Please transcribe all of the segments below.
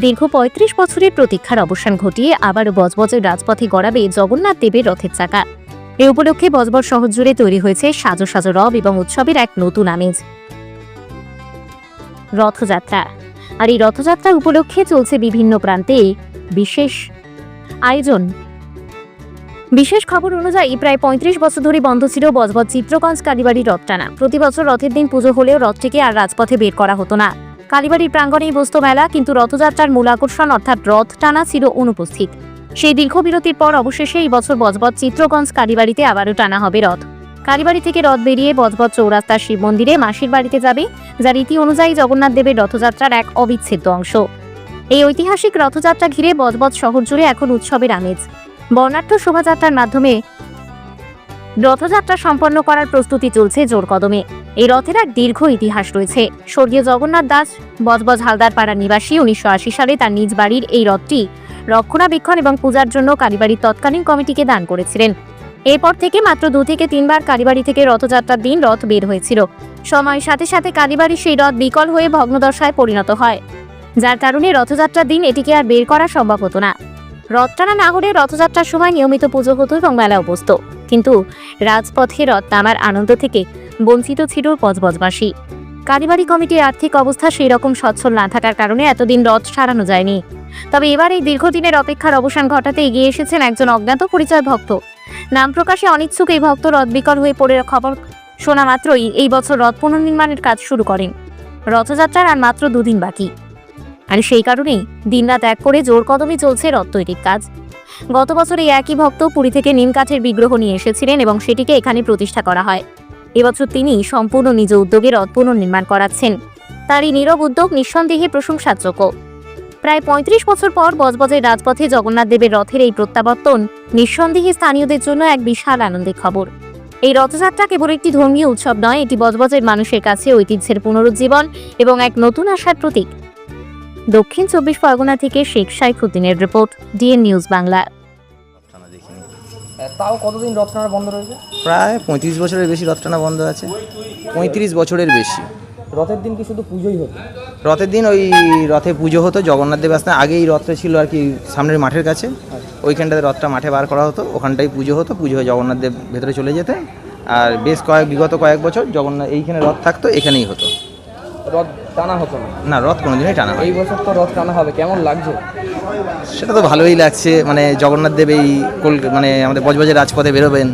দীর্ঘ পঁয়ত্রিশ বছরের প্রতীক্ষার অবসান ঘটিয়ে আবারও বজবজের রাজপথে গড়াবে জগন্নাথ দেবের রথের চাকা। এ উপলক্ষে বজবজ শহর জুড়ে তৈরি হয়েছে সাজো সাজো রব এবং উৎসবের এক নতুন আমেজ। রথযাত্রা। আর এই রথযাত্রা উপলক্ষে চলছে বিভিন্ন প্রান্তে বিশেষ আয়োজন। বিশেষ খবর অনুযায়ী প্রায় পঁয়ত্রিশ বছর ধরে বন্ধ ছিল বজবজ চিত্রগঞ্জ কালীবাড়ি রথ টানা। প্রতি বছর রথের দিন পুজো হলেও রথটিকে আর রাজপথে বের করা হতো না। কালীবাড়ির প্রাঙ্গণেই বসত মেলা, কিন্তু রথযাত্রার মূল আকর্ষণ অর্থাৎ রথ টানা ছিল অনুপস্থিত। সেই দীর্ঘ বিরতির পর অবশেষে এই বছর বজবজ চিত্রগঞ্জ কালীবাড়িতে আবারও টানা হবে রথ। কালীবাড়ি থেকে রথ বেরিয়ে বজবজ চৌরাস্তার শিব মন্দিরে মাসির বাড়িতে যাবে, যা রীতি অনুযায়ী জগন্নাথ দেবের রথযাত্রার এক অবিচ্ছেদ্য অংশ। এই ঐতিহাসিক রথযাত্রা ঘিরে বজবজ শহর জুড়ে এখন উৎসবের আমেজ। বর্ণাঢ্য শোভাযাত্রার মাধ্যমে রথযাত্রা সম্পন্ন করার প্রস্তুতি চলছে জোর কদমে। এই রথের এক দীর্ঘ ইতিহাস রয়েছে। স্বর্গীয় জগন্নাথ দাস, বজবজ হালদার পাড়ার নিবাসী উনিশশো আশি সালে তার নিজ বাড়ির এই রথটি রক্ষণাবেক্ষণ এবং পূজার জন্য কালীবাড়ির তৎকালীন কমিটিকে দান করেছিলেন। এরপর থেকে মাত্র দু থেকে তিনবার কালীবাড়ি থেকে রথযাত্রার দিন রথ বের হয়েছিল। সময়ের সাথে সাথে কালীবাড়ির সেই রথ বিকল হয়ে ভগ্নদশায় পরিণত হয়। যার কারণে রথযাত্রার দিন এটিকে আর বের করা সম্ভব হতো না। রথ টানা না হলে রথযাত্রার সময় নিয়মিত পুজো হতো এবং মেলা বসত কিন্তু রাজপথে রথ টানার আনন্দ থেকে বঞ্চিত ছিল বজবজবাসী কালীবাড়ি কমিটির আর্থিক অবস্থা সেই রকম সচ্ছল না থাকার কারণে এতদিন রথ সারানো যায়নি। তবে এবার এই দীর্ঘদিনের অপেক্ষার অবসান ঘটাতে এগিয়ে এসেছেন একজন অজ্ঞাত পরিচয় ভক্ত। নাম প্রকাশে অনিচ্ছুক এই ভক্ত রথ বিকল হয়ে পড়ে খবর শোনা মাত্রই এই বছর রথ পুনর্নির্মাণের কাজ শুরু করেন। রথযাত্রার আর মাত্র দুদিন বাকি। আর সেই কারণেই দিনরাত এক করে জোর কদমে চলছে রথ কাজ। গত বছর এই একই ভক্ত পুরী থেকে নিম কাঠের বিগ্রহ নিয়ে এসেছিলেন এবং সেটিকে এখানে প্রতিষ্ঠা করা হয়। এবছর তিনি সম্পূর্ণ নিজ উদ্যোগে রথ পুনর্নির্মাণ করাচ্ছেন। তার এই নীরব উদ্যোগ নিঃসন্দেহে প্রশংসাযোগ্য। প্রায় পঁয়ত্রিশ বছর পর বজবজের রাজপথে জগন্নাথ দেবের রথের এই প্রত্যাবর্তন নিঃসন্দেহে স্থানীয়দের জন্য এক বিশাল আনন্দের খবর। এই রথযাত্রা কেবল একটি ধর্মীয় উৎসব নয়, এটি বজবজের মানুষের কাছে ঐতিহ্যের পুনরুজ্জীবন এবং এক নতুন আশার প্রতীক। দক্ষিণ চব্বিশ পরগনা থেকে শেখ সাইফুদ্দিনের রিপোর্ট ডিএন নিউজ বাংলা। তাও কতদিন রথ টানা বন্ধ রয়েছে? প্রায় পঁয়ত্রিশ বছরের বেশি রথ টানা বন্ধ আছে। পঁয়ত্রিশ বছরের বেশি। রথের দিন কি শুধু পুজোই হতো? রথের দিন ওই রথে পুজো হতো জগন্নাথ দেব আসতেন আগেই রথটা ছিল আর কি সামনের মাঠের কাছে। ওইখানটাতে রথটা মাঠে বার করা হতো। ওখানটাই পুজো হতো। পুজো হয়ে জগন্নাথ দেব ভেতরে চলে যেতেন। আর বেশ কয়েক বিগত কয়েক বছর জগন্নাথ এইখানে রথ থাকতো এখানেই হতো। রথ টানা হতো না। না রথ কোনোদিনই টানা হয় এই বছর তো রথ টানা হবে কেমন লাগছে? সেটা তো ভালোই লাগছে মানে জগন্নাথ দেব এই কল মানে আমাদের বজবজের রাজপথে বেরোবেন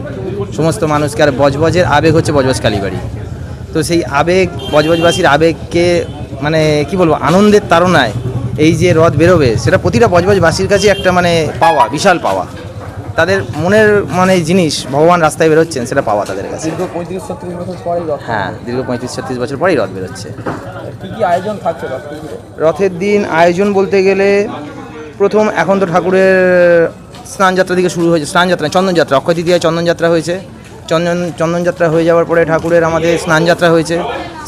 সমস্ত মানুষকে আর বজবজের আবেগ হচ্ছে বজবজ কালীবাড়ি। তো সেই আবেগ বজবজবাসীর আবেগকে মানে কি বলব আনন্দের তাড়নায় এই যে রথ বেরোবে সেটা প্রতিটা বজবজবাসীর কাছে একটা মানে পাওয়া বিশাল পাওয়া। তাদের মনের মানে জিনিস ভগবান রাস্তায় বেরোচ্ছেন সেটা পাওয়া তাদের কাছে। দীর্ঘ পঁয়ত্রিশ ছত্রিশ বছর পরেই রথ। হ্যাঁ দীর্ঘ পঁয়ত্রিশ ছত্রিশ বছর পরেই রথ বেরোচ্ছে। কি কি আয়োজন থাকছে রথ রথের দিন আয়োজন বলতে গেলে প্রথম এখন তো ঠাকুরের স্নান যাত্রা দিকে শুরু হয়েছে স্নান যাত্রা চন্দন যাত্রা অক্ষয় তৃতীয়ায় চন্দন যাত্রা হয়েছে। চন্দন চন্দনযাত্রা হয়ে যাওয়ার পরে ঠাকুরের আমাদের স্নানযাত্রা হয়েছে।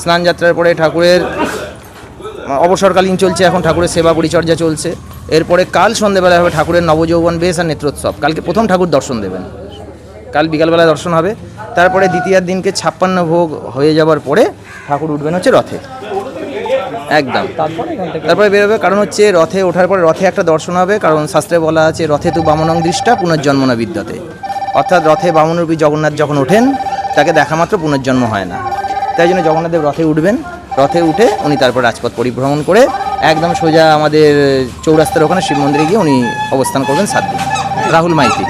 স্নানযাত্রার পরে ঠাকুরের অবসরকালীন চলছে এখন ঠাকুরের সেবা পরিচর্যা চলছে। এরপরে কাল সন্ধেবেলা হবে ঠাকুরের নবযৌবন, বেশ আর নেত্রোৎসব। কালকে প্রথম ঠাকুর দর্শন দেবেন। কাল বিকালবেলা দর্শন হবে। তারপরে দ্বিতীয়ার দিনকে ছাপ্পান্ন ভোগ হয়ে যাওয়ার পরে ঠাকুর উঠবেন হচ্ছে রথে। একদম। তারপরে তারপরে বেরোবে কারণ হচ্ছে রথে ওঠার পরে রথে একটা দর্শন হবে। কারণ শাস্ত্রে বলা আছে, রথে তু বামনং দৃষ্টা, পুনর্জন্ম না বিদ্যতে। অর্থাৎ রথে বামনরূপী জগন্নাথ যখন ওঠেন, তাকে দেখা মাত্র পুনর্জন্ম হয় না। তাই জন্য জগন্নাথদেব রথে উঠবেন। রথে উঠে উনি তারপর রাজপথ পরিভ্রমণ করে একদম সোজা আমাদের চৌরাস্তার ওখানে শিব মন্দিরে গিয়ে উনি অবস্থান করবেন সাত দিন রাহুল মাইতি।